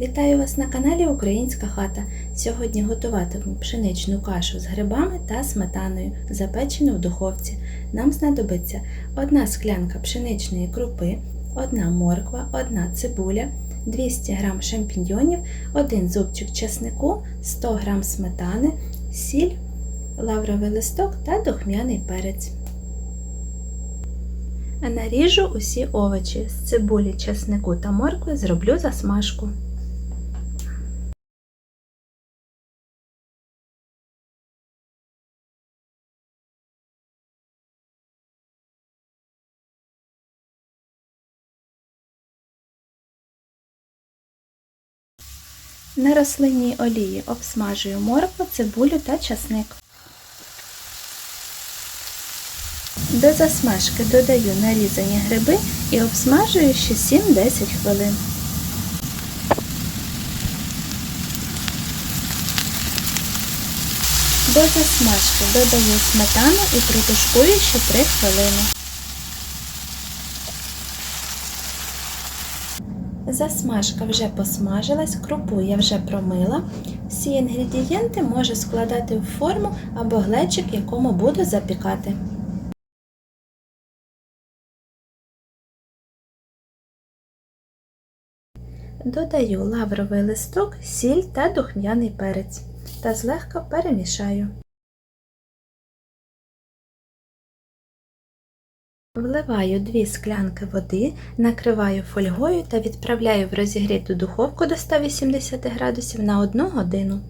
Вітаю вас на каналі Українська хата. Сьогодні готуватиму пшеничну кашу з грибами та сметаною, запечену в духовці. Нам знадобиться одна склянка пшеничної крупи, одна морква, одна цибуля, 200 г шампіньйонів, один зубчик чеснику, 100 г сметани, сіль, лавровий листок та духмяний перець. Наріжу усі овочі з цибулі, чеснику та моркви зроблю засмажку. На рослинній олії обсмажую моркву, цибулю та часник. До засмажки додаю нарізані гриби і обсмажую ще 7-10 хвилин. До засмажки додаю сметану і протушкую ще 3 хвилини. Засмажка вже посмажилась, крупу я вже промила. Всі інгредієнти можу складати в форму або глечик, якому буду запікати. Додаю лавровий листок, сіль та духмяний перець та злегка перемішаю. Вливаю 2 склянки води, накриваю фольгою та відправляю в розігріту духовку до 180 градусів на 1 годину.